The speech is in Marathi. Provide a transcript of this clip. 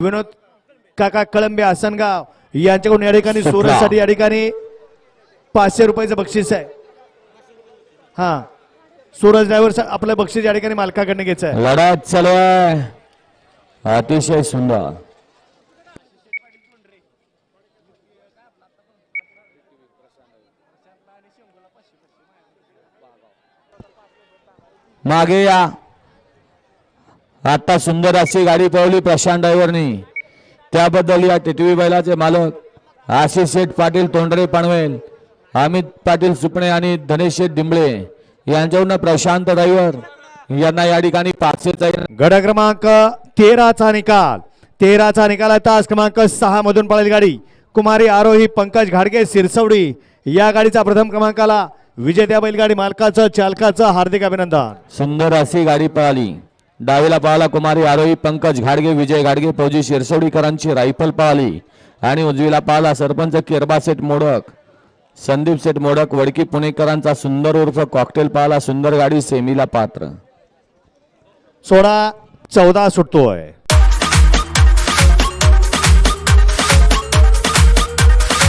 विनोद काका कळंबे आसनगाव यांच्याकडून या ठिकाणी. सूरजसाठी या ठिकाणी पाचशे रुपयाचं बक्षीस आहे. हा. सूरज ड्रायव्हर आपलं बक्षीस या ठिकाणी मालकाकडनं घ्यायचं आहे. लढत चालू आहे अतिशय सुंदर. मागे या. आता सुंदर अशी गाडी पळवली प्रशांत ड्रायव्हरनी. त्याबद्दल या टिटवी बैलाचे मालक आशिष शेठ पाटील तोंडरे पनवेल अमित पाटील सुपणे आणि धनेश शेठ डिंबळे यांच्याकडून प्रशांत ड्रायव्हर यांना या ठिकाणी पाचशेचा गड क्रमांक तेराचा निकाल. तेराचा निकाल आहे तास क्रमांक सहा मधून पळेल गाडी. कुमारी आरोही पंकज घाडगे सिरसवडी या गाडीचा प्रथम क्रमांकाला विजेत्या बैलगाडी मालकाचं चालकाचं हार्दिक अभिनंदन. सुंदर अशी गाडी पळाली. डावीला पाहला कुमारी आरोही पंकज घाडगे विजय घाडगे फौजी शिरसोडीकरांची रायफल पाहली. आणि उजवीला पाहला सरपंच किरबा सेठ मोडक. संदीप सेठ मोडक वडकी पुणेकरांचा सुंदर उर्फ कॉकटेल पाहला सुंदर गाडी सेमीला पात्र. सोळा चौदा सुटतोय.